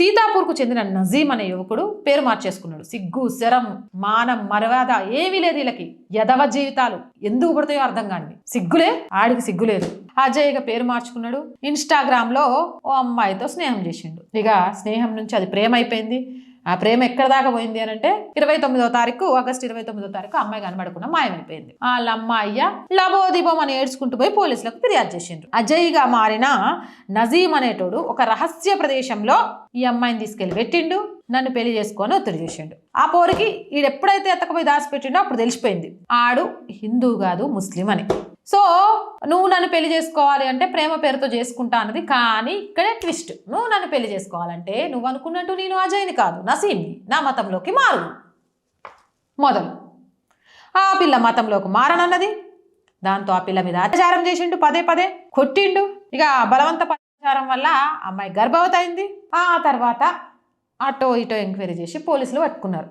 సీతాపూర్కు చెందిన నజీం అనే యువకుడు పేరు మార్చేసుకున్నాడు. సిగ్గు శరం మానం మర్యాద ఏమీ లేదు వీళ్ళకి. యదవ జీవితాలు ఎందుకు పడతాయో అర్థం కాని సిగ్గులే? ఆడికి సిగ్గు లేదు. అజయ్గా పేరు మార్చుకున్నాడు. ఇన్స్టాగ్రామ్లో ఓ అమ్మాయితో స్నేహం చేసిండు. ఇక స్నేహం నుంచి అది ప్రేమ అయిపోయింది ఆ ప్రేమ ఎక్కడ దాకా పోయింది అని అంటే ఇరవై తొమ్మిదో తారీఖు ఆగస్ట్ ఇరవై తొమ్మిదో తారీఖు అమ్మాయి కనబడకుండా మాయమైపోయింది. వాళ్ళ అమ్మాయి లబోదీపం అని ఏడ్చుకుంటూ పోయి పోలీసులకు ఫిర్యాదు చేసిండ్రు. అజయ్గా మారిన నజీం అనేటోడు ఒక రహస్య ప్రదేశంలో ఈ అమ్మాయిని తీసుకెళ్ళి పెట్టిండు నన్ను పెళ్ళి చేసుకొని ఒత్తిడి చేసిండు. ఆ పోరికి ఈడు ఎప్పుడైతే ఎత్తకపోయి దాచిపెట్టిండో అప్పుడు తెలిసిపోయింది. ఆడు హిందూ కాదు ముస్లిం అని. సో నువ్వు నన్ను పెళ్ళి చేసుకోవాలి అంటే ప్రేమ పేరుతో చేసుకుంటా అన్నది. కానీ ఇక్కడే ట్విస్ట్. నువ్వు నన్ను పెళ్ళి చేసుకోవాలంటే నువ్వు అనుకున్నట్టు నేను అజయ్ని కాదు. నసీమ్ని నా మతంలోకి మారు. మొదలు. ఆ పిల్ల మతంలోకి మారనన్నది. దాంతో ఆ పిల్ల మీద అత్యాచారం చేసిండు. పదే పదే. కొట్టిండు. ఇక బలవంత అత్యాచారం వల్ల అమ్మాయి గర్భవతి అయింది. ఆ తర్వాత అటో ఇటో ఎంక్వైరీ చేసి పోలీసులు పట్టుకున్నారు.